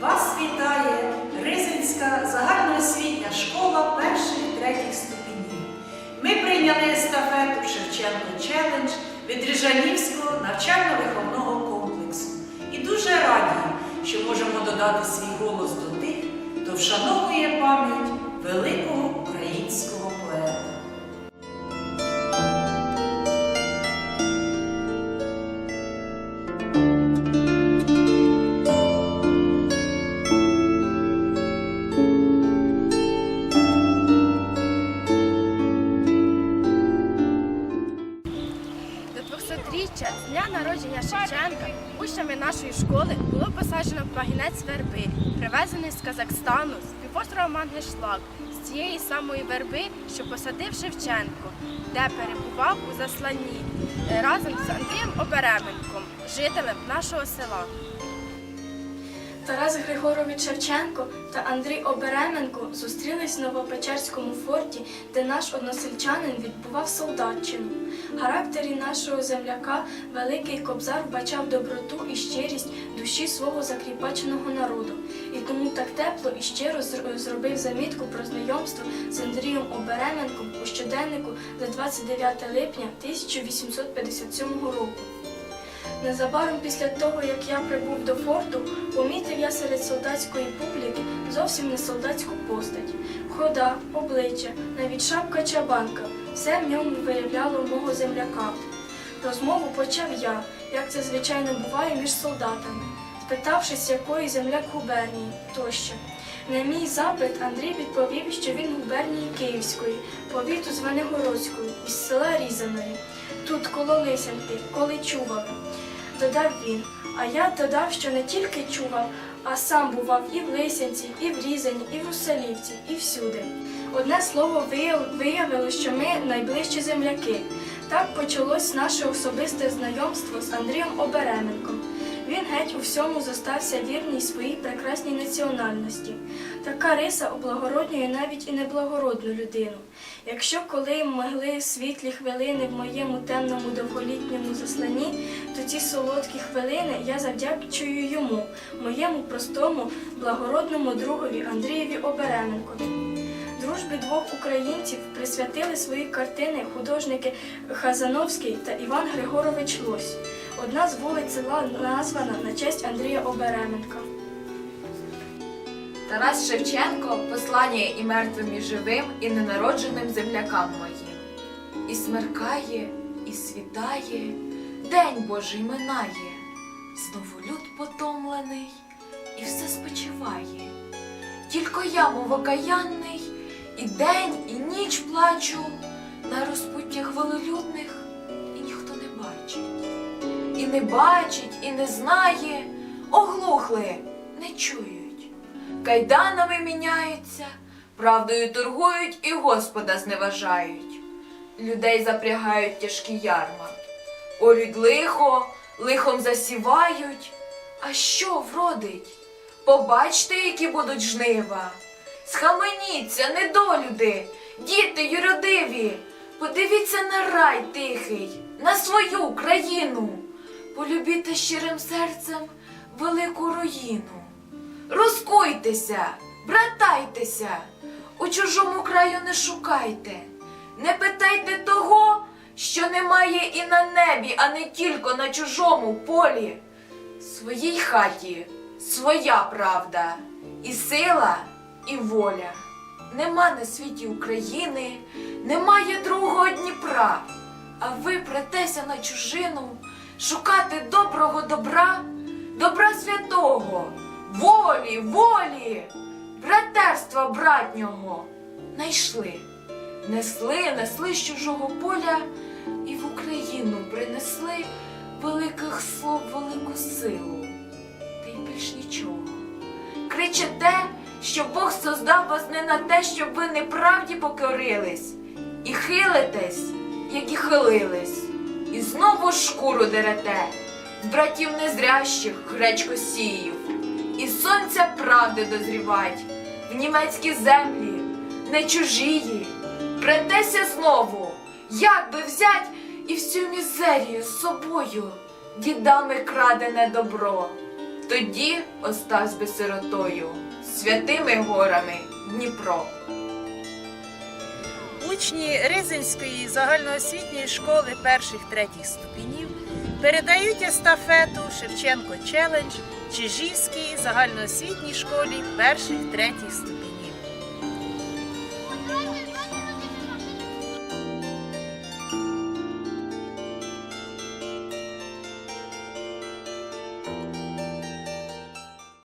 Вас вітає Ризинська загальноосвітня школа перших третіх ступенів. Ми прийняли естафету Шевченко Челендж від Рижанівського навчально-виховного комплексу. І дуже раді, що можемо додати свій голос до тих, хто вшановує пам'ять великого Шевченка учнями нашої школи було посаджено пагінець верби, привезений з Казахстану з півострова Мангешлак, з цієї самої верби, що посадив Шевченко, де перебував у засланні е, разом з Андрієм Обеременком, жителем нашого села. Тарас Григорович Шевченко та Андрій Обеременко зустрілись в Новопечерському форті, де наш односельчанин відбував солдатчину. Характері нашого земляка Великий Кобзар вбачав доброту і щирість душі свого закріпаченого народу, і тому так тепло і щиро зр- зробив замітку про знайомство з Андрієм Обеременком у щоденнику за 29 липня 1857 року. Незабаром після того, як я прибув до форту, помітив я серед солдатської публіки зовсім не солдатську постать. Хода, обличчя, навіть шапка чабанка все в ньому виявляло мого земляка. Розмову почав я, як це звичайно буває між солдатами, спитавшись, якої земляк губернії тощо. На мій запит Андрій відповів, що він губернії Київської, повіту Звенигородської, із села Різаної. Тут коло Лисянки, коли чували додав він. А я додав, що не тільки чував, а сам бував і в Лисянці, і в Різані, і в Русалівці, і всюди. Одне слово виявило, що ми найближчі земляки. Так почалось наше особисте знайомство з Андрієм Обеременком. Він геть у всьому зостався вірний своїй прекрасній національності. Така риса облагороднює навіть і неблагородну людину. Якщо коли могли світлі хвилини в моєму темному довголітньому засланні, то ці солодкі хвилини я завдячую йому, моєму простому, благородному другові Андрієві Обеременкові. Дружбі двох українців присвятили свої картини художники Хазановський та Іван Григорович Лось. Одна з вулиць села названа на честь Андрія Обеременка. Тарас Шевченко послання і мертвим, і живим, і ненародженим землякам моїм. І смеркає, і світає, день Божий минає, знову люд потомлений, і все спочиває. Тільки я, мов окаянний, і день, і ніч плачу на розпуттях велолюдних, І не бачить, і не знає, оглухли, не чують. Кайданами міняються, правдою торгують і Господа зневажають. Людей запрягають тяжкі ярма, орють лихо, лихом засівають. А що вродить? Побачте, які будуть жнива. Схаменіться, недолюди, діти юродиві, подивіться на рай тихий, на свою країну. Полюбіте щирим серцем велику руїну. Розкуйтеся, братайтеся, у чужому краю не шукайте, не питайте того, що немає і на небі, а не тільки на чужому полі. Своїй хаті своя правда, і сила, і воля. Нема на світі України, немає другого Дніпра, а ви претеся на чужину шукати доброго добра, добра святого, волі, волі, братерства братнього. Найшли, несли, несли з чужого поля і в Україну принесли великих слов, велику силу, та й більш нічого. Кричите, що Бог создав вас не на те, щоб ви неправді покорились, і хилитесь, як і хилились, і знову шкуру дерете, з братів незрящих гречко сіїв, і сонця правди дозрівать, в німецькі землі, не чужії, претеся знову, Як би взять і всю мізерію з собою, дідами крадене добро, тоді оставсь би сиротою, святими горами Дніпро. Учні Ризинської загальноосвітньої школи перших третіх ступенів передають естафету Шевченко Челендж Чижівській загальноосвітній школі перших третіх ступенів.